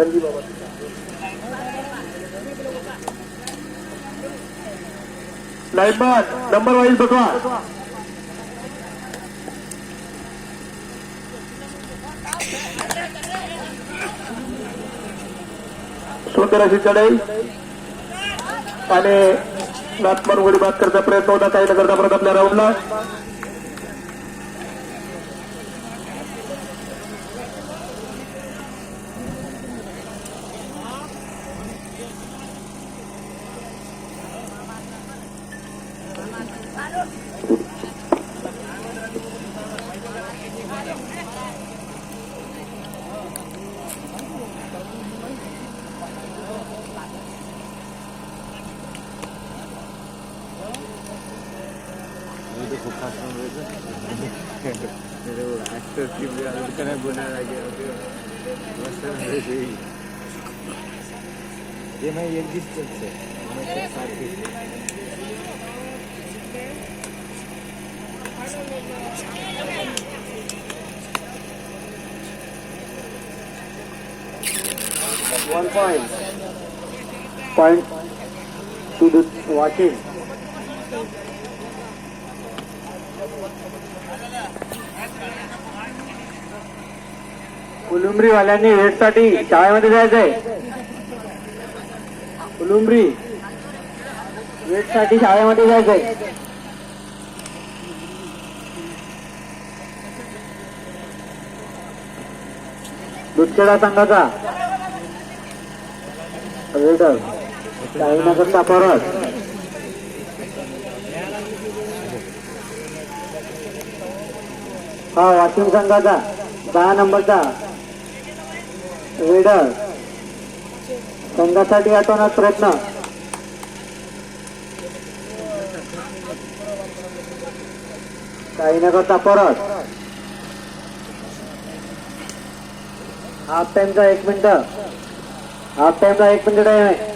संदीप बाबा lineman number wise बघवा सुंदर अशी चढाई आणि नाथमान गोळी बात करण्याचा प्रयत्न होता काही न करता परत आपल्या राऊंडला ये मैं एक डिस्टेंस से मैं साथ One point. Point to the watching. कुलुंबरीवाल्यांनी वेटसाठी शाळेमध्ये जायचंय. कुलुंबरी वेटसाठी शाळेमध्ये जायचंय. दुधखेडा संघाचा. रेडर साईनगरचा परत. हा वाशिम संघाचा दहा नंबरचा. रेडर संघासाठी आठवण्यात प्रयत्न. करता परत. हाफ टाइमचा एक मिनिट. हाफ टाइमचा एक मिनिट टाइम आहे.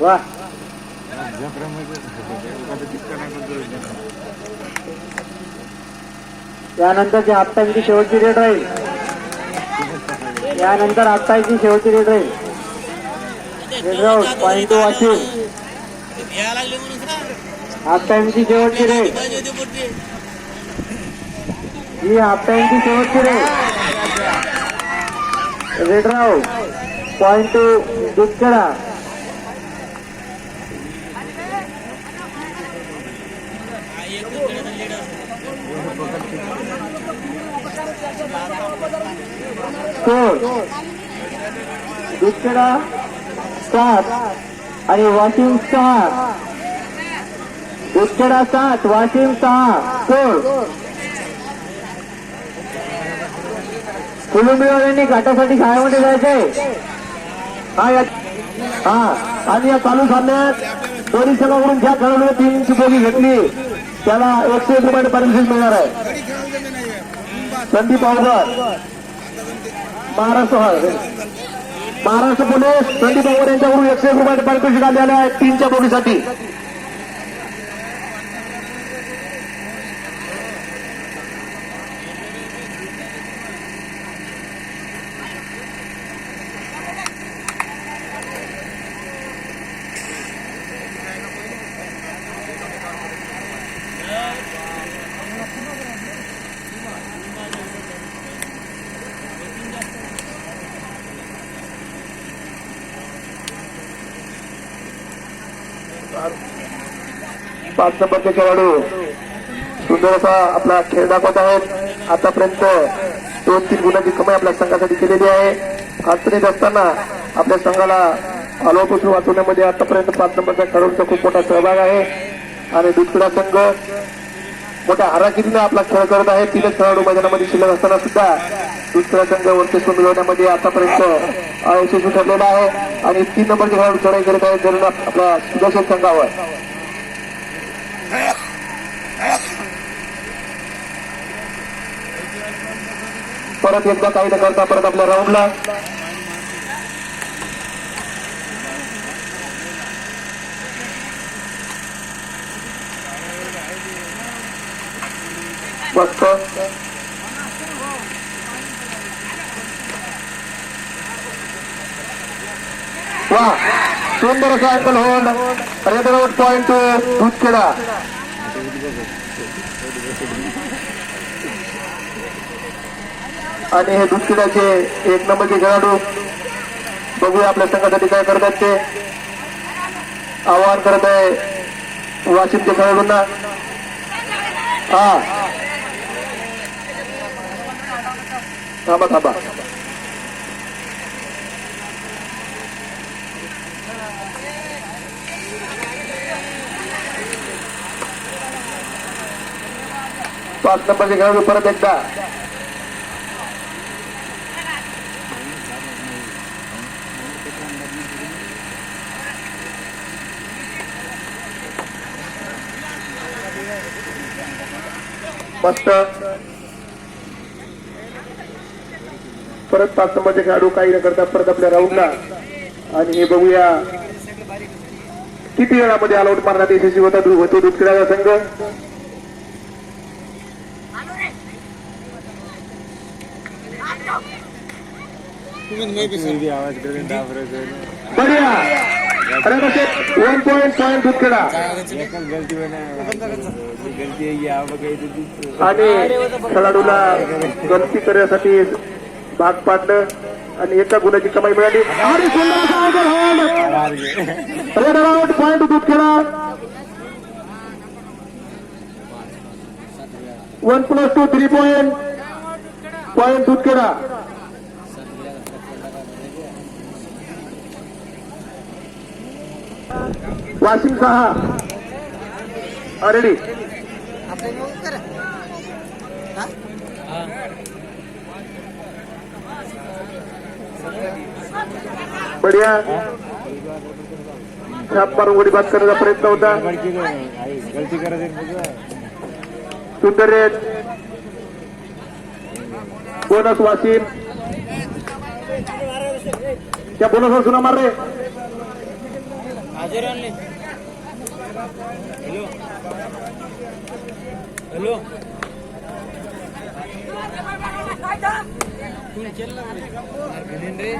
वा. यानंतरची आत्ताची शेवटची रेट राहील. यानंतर आत्ताची शेवटची रेट राहील. रेड पॉईंट टू वाशिम शेवटची रेट ही आत्ताची शेवटची rate raid round point two Dudhkheda score दुसरा सात. आणि वाशिम सहा उच्चडा सात वाशिम सहा सोळ कुलुंबीवाल्यांनी घाटासाठी शाळेमध्ये जायचंय. हा या हा आणि या चालू सामन्यात दोन्ही संघाकडून ज्या खेळाडूने तीन इंची बोली घेतली त्याला एकशे एक रुपये पारितोषिक मिळणार आहे. संदीप अवघड. महाराष्ट्र महाराष्ट्र पोलीस संदीप पवार यांच्याकडून एकशे एक रुपये पारितोषिक आलेले आहे तीनच्या बोलीसाठी पाच नंबरचे खेळाडू. सुंदर असा आपला खेळ दाखवत आहेत. आतापर्यंत दोन तीन गुणांची कमाई आपल्या संघासाठी केलेली आहे. अडचणीत असताना आपल्या संघाला आलोपासून वाचवण्यामध्ये आतापर्यंत पाच नंबरच्या खेळाडूंचा खूप मोठा सहभाग आहे. आणि दुसरा संघ मोठ्या हाराकिरीने आपला खेळ करत आहे. तीन खेळाडू मैदानामध्ये शिल्लक असताना सुद्धा दुसरा संघ वर्चस्व मिळवण्यामध्ये आतापर्यंत अयशस्वी ठरलेला आहे. आणि तीन नंबरचे खेळाडू चढाई करत आहेत. जरूर आपल्या सुदर्शन संघावर. परत एकदा काही न करता परत आपल्या राऊंडला. मस्त वा सुंदर असा angle hold raid out point Dudhkheda आणि हे दूधखेड्याचे एक नंबरचे खेळाडू बघूया आपल्या संघासाठी काय करतात ते. आवाहन करत आहे वाशिमच्या खेळाडूंना. हा. थांबा थांबा. पाच नंबरचे खेळाडू परत एकदा. मस्त परत पाच नंबरचे खेळाडू काही न करता परत आपल्या राऊंडला आणि हे बघूया. किती वेळामध्ये ऑल आउट मारण्यात यशस्वी होता? होतो दूध खेळाचा संघ. बढिया. वन पॉइंट पॉइंट आणि खेळाडूला गलती करण्यासाठी भाग पाडलं आणि एका गुणाची कमाई मिळाली. आणि पॉइंट दूध खेळा one plus two three point point दूध केला. वाशिम सहा. रेडी बढिया. छाप मारून गोडी करण्याचा प्रयत्न होता. सुंदर बोनस वाशिम त्या बोनसवर सुना मार रे. Hello hello. ఏంటి